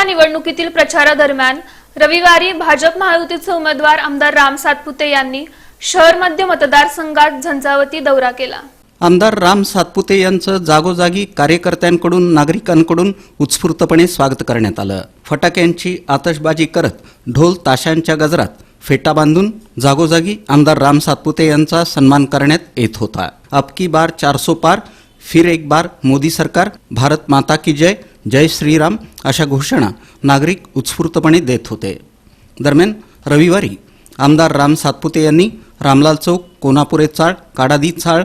लोकसभा निवडणुकीतील प्रचारादरम्यान रविवारी भाजप महायुतीचे उमेदवार आमदार राम सातपुते यांनी शहर मध्य मतदारसंघात झंझावती दौरा केला. आमदार राम सातपुते यांचं जागोजागी कार्यकर्त्यांकडून नागरिकांकडून उत्स्फूर्तपणे स्वागत करण्यात आलं. फटाक्यांची आतषबाजी करत ढोल ताशांच्या गजरात फेटा बांधून जागोजागी आमदार राम सातपुते यांचा सन्मान करण्यात येत होता. अबकी बार चारसो पार फिर एक बार मोदी सरकार भारत माता की जय जय श्रीराम अशा घोषणा नागरिक उत्स्फूर्तपणे देत होते. दरम्यान रविवारी आमदार राम सातपुते यांनी रामलाल चौक कोनापुरे चाळ काडादी चाळ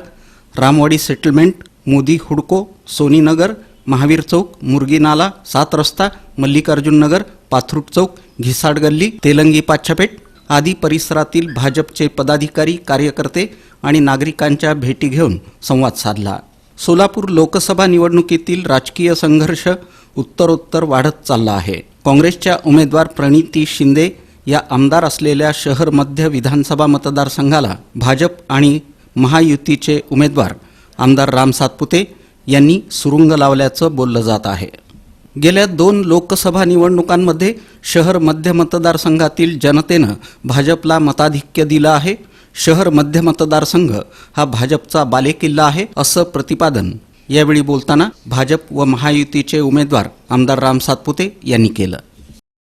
रामवाडी सेटलमेंट मोदी हुडको सोनीनगर महावीर चौक मुरगी नाला सात रस्ता मल्लिकार्जुन नगर पाथरूट चौक घिसाड गल्ली तेलंगी पाच्छापेठ आदी परिसरातील भाजपचे पदाधिकारी कार्यकर्ते आणि नागरिकांच्या भेटी घेऊन संवाद साधला. सोलापूर लोकसभा निवडणुकीतील राजकीय संघर्ष उत्तरोत्तर वाढत चालला आहे. काँग्रेसच्या उमेदवार प्रणिती शिंदे या आमदार असलेल्या शहर मध्य विधानसभा मतदारसंघाला भाजप आणि महायुतीचे उमेदवार आमदार राम सातपुते यांनी सुरुंग लावल्याचं बोललं जात आहे. गेल्या दोन लोकसभा निवडणुकांमध्ये शहर मध्य मतदारसंघातील जनतेनं भाजपला मताधिक्य दिलं आहे. शहर मध्य मतदारसंघ हा भाजपचा बालेकिल्ला आहे असं प्रतिपादन यावेळी बोलताना भाजप व महायुतीचे उमेदवार आमदार राम सातपुते यांनी केलं.